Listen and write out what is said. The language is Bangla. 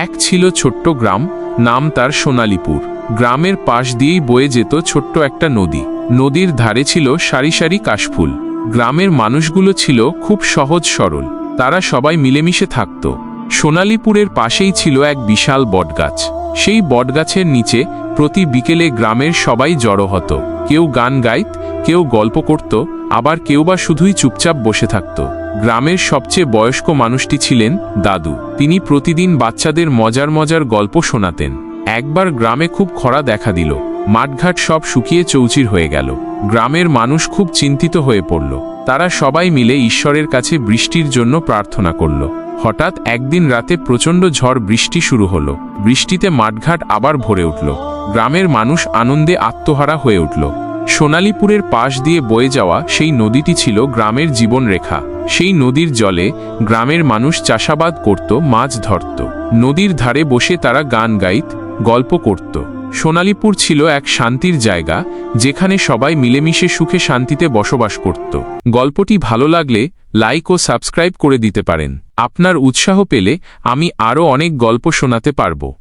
এক ছিল ছোট্ট গ্রাম, নাম তার সোনালীপুর। গ্রামের পাশ দিয়েই বয়ে যেত ছোট্ট একটা নদী। নদীর ধারে ছিল সারি সারি কাশফুল। গ্রামের মানুষগুলো ছিল খুব সহজ সরল। তারা সবাই মিলেমিশে থাকত। সোনালীপুরের পাশেই ছিল এক বিশাল বটগাছ। সেই বটগাছের নিচে প্রতি বিকেলে গ্রামের সবাই জড়ো হতো। কেউ গান গাইত, কেউ গল্প করত, আবার কেউ বা শুধুই চুপচাপ বসে থাকত। গ্রামের সবচেয়ে বয়স্ক মানুষটি ছিলেন দাদু। তিনি প্রতিদিন বাচ্চাদের মজার মজার গল্প শোনাতেন। একবার গ্রামে খুব খরা দেখা দিল। মাঠঘাট সব শুকিয়ে চৌচির হয়ে গেল। গ্রামের মানুষ খুব চিন্তিত হয়ে পড়ল। তারা সবাই মিলে ঈশ্বরের কাছে বৃষ্টির জন্য প্রার্থনা করল। হঠাৎ একদিন রাতে প্রচণ্ড ঝড় বৃষ্টি শুরু হলো। বৃষ্টিতে মাঠঘাট আবার ভরে উঠল। গ্রামের মানুষ আনন্দে আত্মহারা হয়ে উঠল। সোনালীপুরের পাশ দিয়ে বয়ে যাওয়া সেই নদীটি ছিল গ্রামের জীবনরেখা। সেই নদীর জলে গ্রামের মানুষ চাষাবাদ করত, মাছ ধরত। নদীর ধারে বসে তারা গান গাইত, গল্প করত। সোনালীপুর ছিল এক শান্তির জায়গা, যেখানে সবাই মিলেমিশে সুখে শান্তিতে বসবাস করত। গল্পটি ভালো লাগলে লাইক ও সাবস্ক্রাইব করে দিতে পারেন। আপনার উৎসাহ পেলে আমি আরও অনেক গল্প শোনাতে পারব।